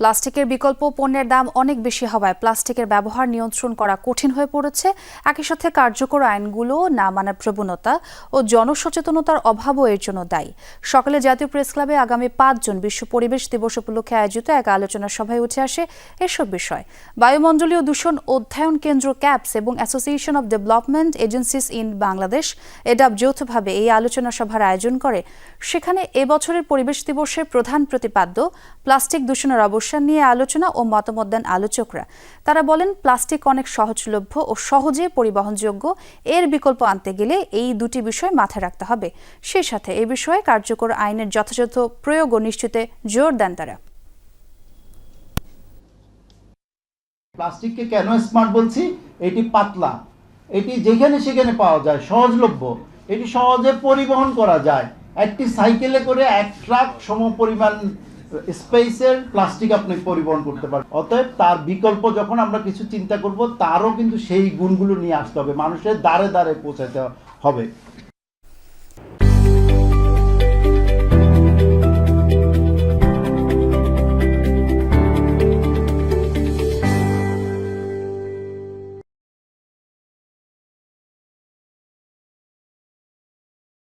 প্লাস্টিকের বিকল্প পণ্যের দাম অনেক বেশি হওয়ায় প্লাস্টিকের ব্যবহার নিয়ন্ত্রণ করা কঠিন হয়ে পড়েছে। একই সাথে কার্যকর আইনগুলো না মানার প্রবণতা ও জনসচেতনতার অভাবও এর জন্য দায়ী। সকালে জাতীয় প্রেস ক্লাবে আগামী পাঁচ জুন বিশ্ব পরিবেশ দিবস উপলক্ষে আয়োজিত এক আলোচনা সভায় উঠে আসে এসব বিষয়। বায়ুমণ্ডলীয় দূষণ অধ্যয়ন কেন্দ্র ক্যাপস এবং association of development agencies in Bangladesh, ADAB যৌথভাবে এই আলোচনা সভার আয়োজন করে। সেখানে এবছরের পরিবেশ দিবসের প্রধান প্রতিপাদ্য, প্লাস্টিক দূষণের অবসান নিয়ে আলোচনা ও মতামত দেন আলোচকরা। তারা বলেন, প্লাস্টিক অনেক সহজলভ্য ও সহজে পরিবহনযোগ্য। এর বিকল্প আনতে গেলে এই দুটি বিষয় মাথায় রাখতে হবে। সেই সাথে এ বিষয়ে কার্যকর আইনের যথাযথ প্রয়োগ ও নিশ্চিতে জোর দেন তারা। প্লাস্টিককে কেন স্মার্ট বলছি? এটি পাতলা। এটি যেখানে সেখানে পাওয়া যায়, সহজলভ্য। এটি সহজে পরিবহন করা যায়। একটি সাইকেলে করে এক ট্রাক সম পরিমাণ স্পেসের প্লাস্টিক আপনি পরিবহন করতে পারেন অতএব তার বিকল্প যখন আমরা কিছু চিন্তা করব, তারও কিন্তু সেই গুণগুলো নিয়ে আসতে হবে। মানুষের দ্বারে দ্বারে পৌঁছাতে হবে।